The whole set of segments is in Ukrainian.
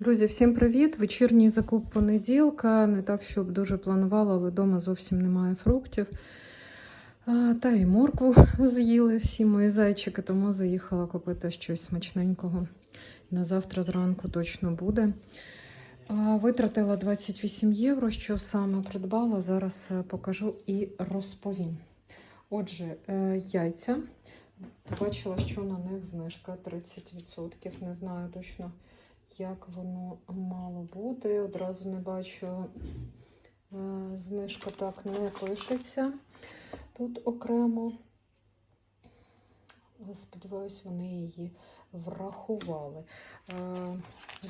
Друзі, всім привіт! Вечірній закуп понеділка. Не так, щоб дуже планувала, але вдома зовсім немає фруктів. А, та і моркву з'їли всі мої зайчики, тому заїхала купити щось смачненького. На завтра зранку точно буде. А, Витратила 28 євро. Що саме придбала, зараз е, покажу і розповім. Отже, е, яйця. Побачила, що на них знижка 30%. Не знаю точно, як воно мало бути. Одразу не бачу, е, знижка так не пишеться тут окремо. Сподіваюсь, вони її врахували. Е,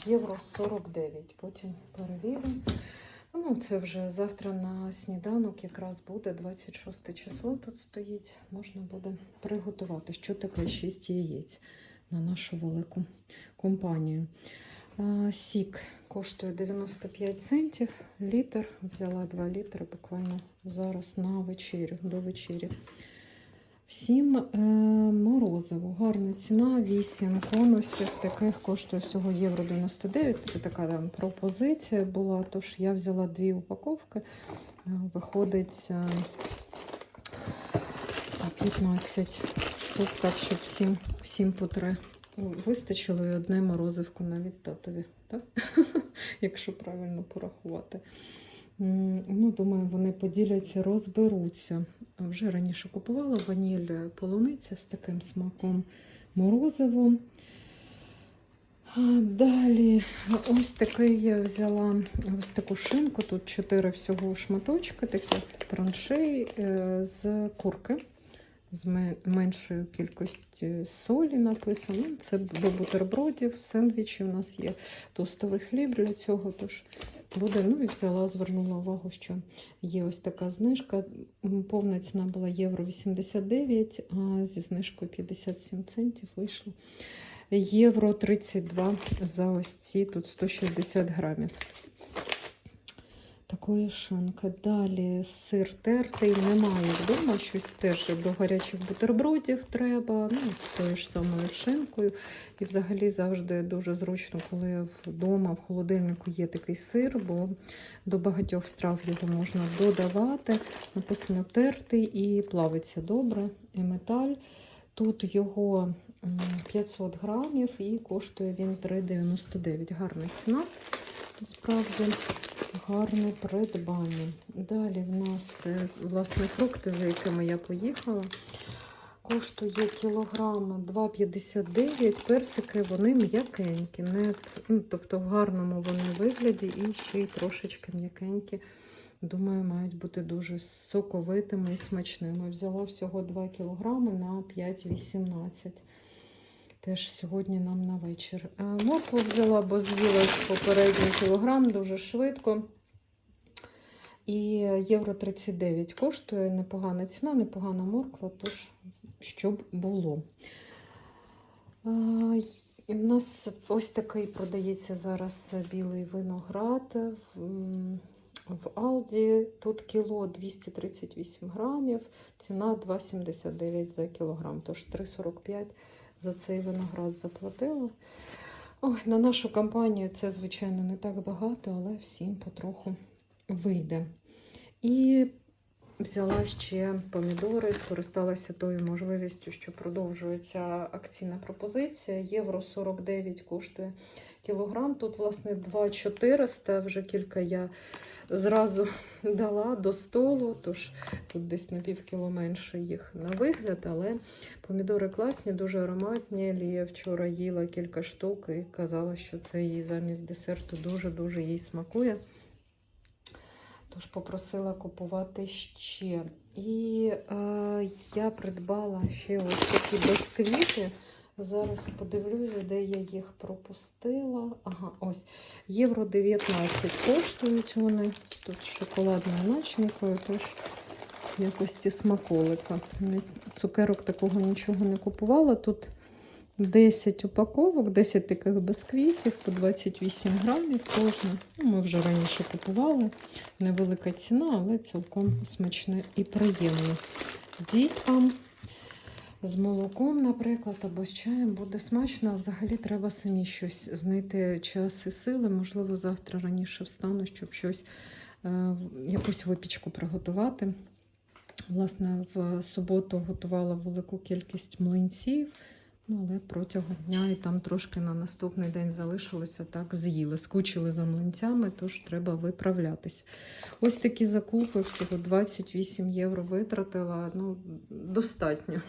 Євро 49, потім перевірю. Ну, це вже завтра на сніданок якраз буде 26 число. Тут стоїть. Можна буде приготувати, що таке 6 яєць на нашу велику компанію. Сік коштує 95 центів. Літр. Взяла 2 літри буквально зараз на вечерю, до вечері. Всім е, морозиво. Гарна ціна, 8 конусів. Таких коштує всього євро 99. Це така там пропозиція була. Тож я взяла дві упаковки. Е, Виходить е, 15 штук, так, щоб всім, всім по три вистачило і одне морозивко навіть татові, так? якщо правильно порахувати. Ну, думаю, вони поділяться, розберуться. Вже раніше купувала ваніль полуниця з таким смаком морозиво. А Далі ось такий я взяла ось таку шинку. Тут чотири всього шматочки, такі траншеї е, з курки. З меншою кількістю солі написано. Це до бутербродів, сендвічі. У нас є тостовий хліб для цього. Тож буде. Ну і взяла, звернула увагу, що є ось така знижка. Повна ціна була євро 89, а зі знижкою 57 центів вийшло. Євро 32 за ось ці, тут 160 грамів. Такої шинки. Далі сир тертий, немає вдома, щось теж до гарячих бутербродів треба, ну, з тою ж самою шинкою. І взагалі завжди дуже зручно, коли вдома в холодильнику є такий сир, бо до багатьох страв його можна додавати. Написано тертий і плавиться добре, і металь. Тут його 500 грамів і коштує він 3,99. Гарна ціна. Насправді гарне придбання. Далі в нас е, власне фрукти, за якими я поїхала. Коштує кілограм 2,59. Персики вони м'якенькі, не, ну, тобто в гарному вони вигляді і ще й трошечки м'якенькі. Думаю, мають бути дуже соковитими і смачними. Взяла всього 2 кілограми на 5,18. Теж сьогодні нам на вечір. Е, Моркву взяла, бо з'їла попередній кілограм дуже швидко. І євро 39 коштує непогана ціна, непогана морква, тож щоб було. Й- У нас ось такий продається зараз білий виноград в, в Алді. Тут кіло 238 грамів, ціна 2,79 за кілограм, тож 3,45 за цей виноград заплатила. Ой, на нашу компанію це, звичайно, не так багато, але всім потроху вийде. І взяла ще помідори, скористалася тою можливістю, що продовжується акційна пропозиція. Євро 49 коштує кілограм. Тут, власне, 2,400. Вже кілька я зразу дала до столу, тож тут десь на пів кіло менше їх на вигляд, але помідори класні, дуже ароматні. Лія вчора їла кілька штук і казала, що це їй замість десерту дуже-дуже їй смакує. Тож попросила купувати ще. І е, я придбала ще ось такі бісквіти. Зараз подивлюся, де я їх пропустила. Ага, ось. Євро 19 коштують вони. Тут шоколадною начинкою, тож якості смаколика. Цукерок такого нічого не купувала. Тут 10 упаковок, 10 таких бісквітів по 28 грамів кожна. Ну, ми вже раніше купували. Невелика ціна, але цілком смачно і приємно. Діткам з молоком, наприклад, або з чаєм буде смачно. А взагалі треба самі щось знайти час і сили. Можливо, завтра раніше встану, щоб щось, е, якусь випічку приготувати. Власне, в суботу готувала велику кількість млинців, ну, але протягом дня і там трошки на наступний день залишилося так, з'їли, скучили за млинцями, тож треба виправлятись. Ось такі закупи, всього 28 євро витратила. Ну, достатньо.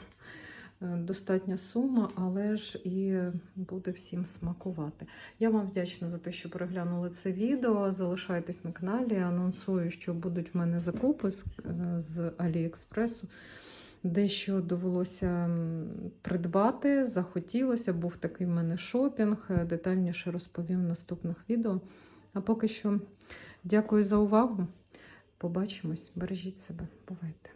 Е, Достатня сума, але ж і буде всім смакувати. Я вам вдячна за те, що переглянули це відео. Залишайтесь на каналі. Анонсую, що будуть в мене закупи з, е, з Аліекспресу. Дещо довелося придбати, захотілося, був такий в мене шопінг. Е, Детальніше розповім в наступних відео. А поки що дякую за увагу. Побачимось, бережіть себе, бувайте.